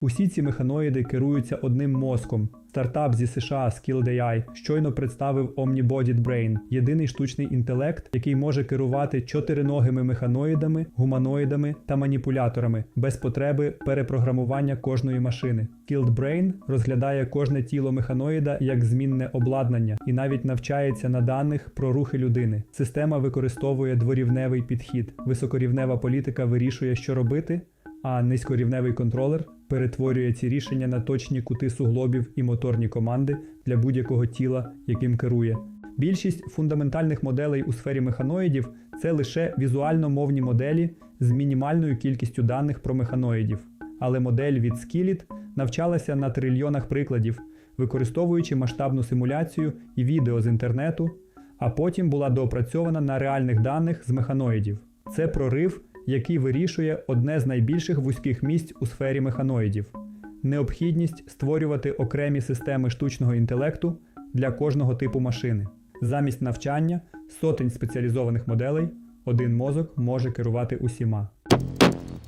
Усі ці механоїди керуються одним мозком. Стартап зі США Skilled.ai щойно представив Omnibodied Brain – єдиний штучний інтелект, який може керувати чотириногими механоїдами, гуманоїдами та маніпуляторами без потреби перепрограмування кожної машини. Skilled Brain розглядає кожне тіло механоїда як змінне обладнання і навіть навчається на даних про рухи людини. Система використовує дворівневий підхід. Високорівнева політика вирішує, що робити, а низькорівневий контролер перетворює ці рішення на точні кути суглобів і моторні команди для будь-якого тіла, яким керує. Більшість фундаментальних моделей у сфері механоїдів це лише візуально-мовні моделі з мінімальною кількістю даних про механоїдів. Але модель від Skillet навчалася на трильйонах прикладів, використовуючи масштабну симуляцію і відео з інтернету, а потім була доопрацьована на реальних даних з механоїдів. Це прорив, який вирішує одне з найбільших вузьких місць у сфері механоїдів необхідність створювати окремі системи штучного інтелекту для кожного типу машини. Замість навчання сотень спеціалізованих моделей один мозок може керувати усіма.